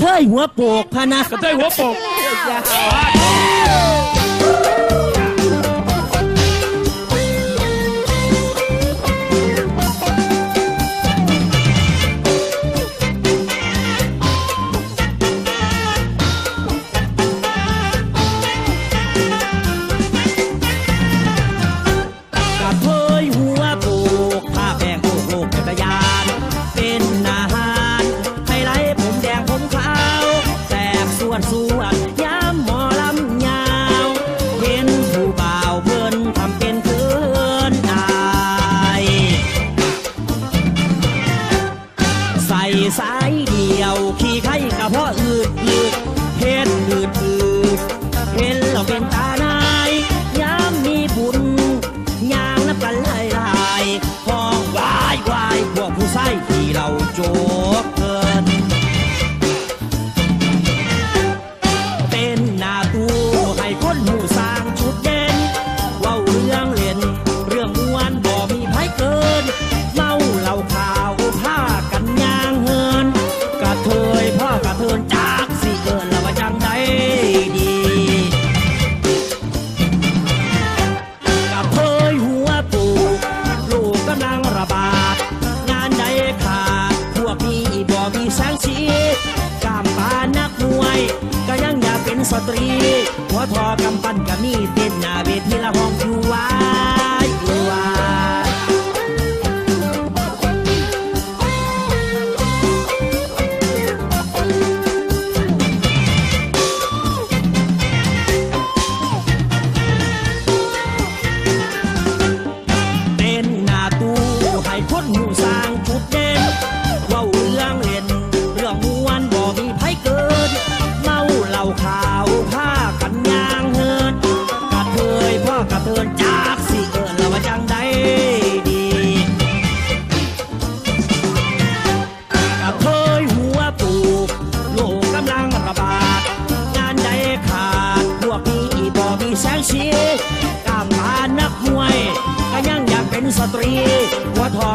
เท้หัวโปกพนะ กระเทยหัวโปก ยาว สายเดียวขี้ ตรี หัวทอกำปั้นกะมีเต้นหน้าเวทีละห้องอยู่วายอยู่วายเต้นหน้าตู้ให้คนหูส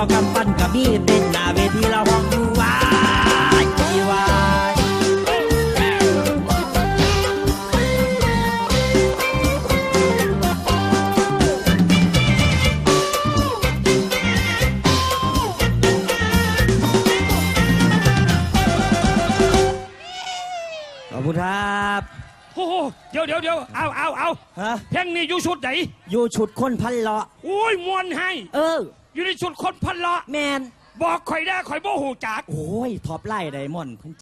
อกำปั้นกับมีเต็นหน้าเวทีเราห้องอยู่วายยวาขอบคุณครับ โอ้โหเดี๋ยวเดี๋ยวเดี๋ยวเอาเอาเอาเพลงนี้อยู่ชุดไหนอยู่ชุดคนพันละโอ้ยมวนให้ เออ อยู่ในชุดคนพันละแมนบอกข่อยได้ข่อยโมโหจัก โอ้ยท็อปไล่ไดมอนด์